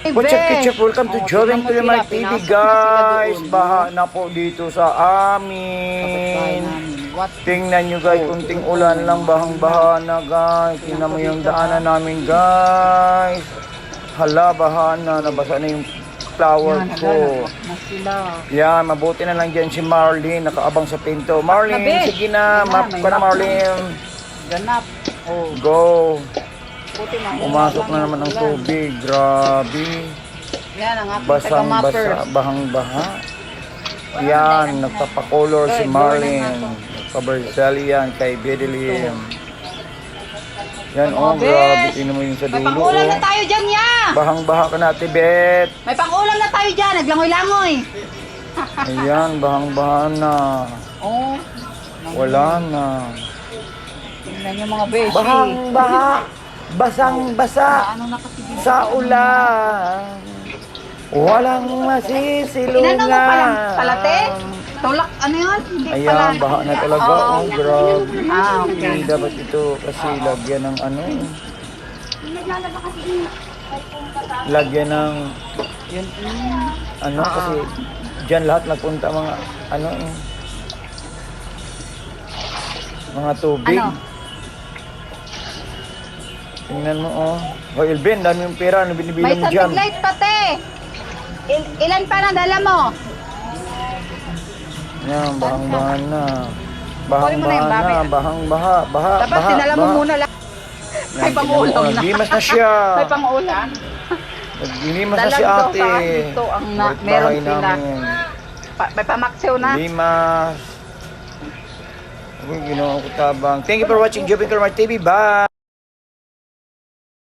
What's up, Kitchen? Welcome to Oh, Joven Kulimar sila, TV, guys. Baha na po dito sa amin. Tingnan nyo guys, kunting ulan lang, bahang-baha na guys. Tingnan mo yung daanan namin guys. Hala, baha na, nabasa na yung flower ko. Yan, mabuti na lang dyan si Marlene, nakaabang sa pinto. Marlene, sige na, map na map na. Marlene. Ganap. Oh, Go. Pumasok na naman ang tubig, grabe. Yan ang aking Basang basa, bahang baha. Yan, nagpapakolor si Marlene. Nagpabarsel yan kay Bedelim. Yan, oh, grabe. Tingnan mo yung sa May dulo, pangulam na oh. tayo dyan, ya! Bahang baha ka na, Tibet. May pangulam na tayo dyan, naglangoy-langoy. Ayan, bahang baha na. Oh, Wala na. tingnan mga beshi. Bahang baha. Basang basa na kasi dito? sa ulan. Walang masisilungan. Inano mo palang palate? Tulak, ano yun? Hindi pala. Ayan, baha na talaga. Oh, grabe. Ah, okay. Hindi dapat ito kasi lagyan ng ano. Lagyan ng Yun. ano kasi diyan lahat nagpunta mga ano eh, mga tubig. Ano? Tingnan mo oh. O Elvin, dami yung pera May binibilang mo dyan. something light pati. Il- ilan pa na dala mo? Yan, bahang baha na. Kunin Bahang mo na yung baha na, babi. bahang baha, baha, Dapat baha, sinala mo muna lang. May pangulam mo, na. Naglimas na siya. May pangulam. Naglimas na si ate. dito ang na- meron sila. Pa- may pamaksew na. Limas. Uy, ginawa ko tabang. Thank you for watching Jupiter Mart TV. Bye!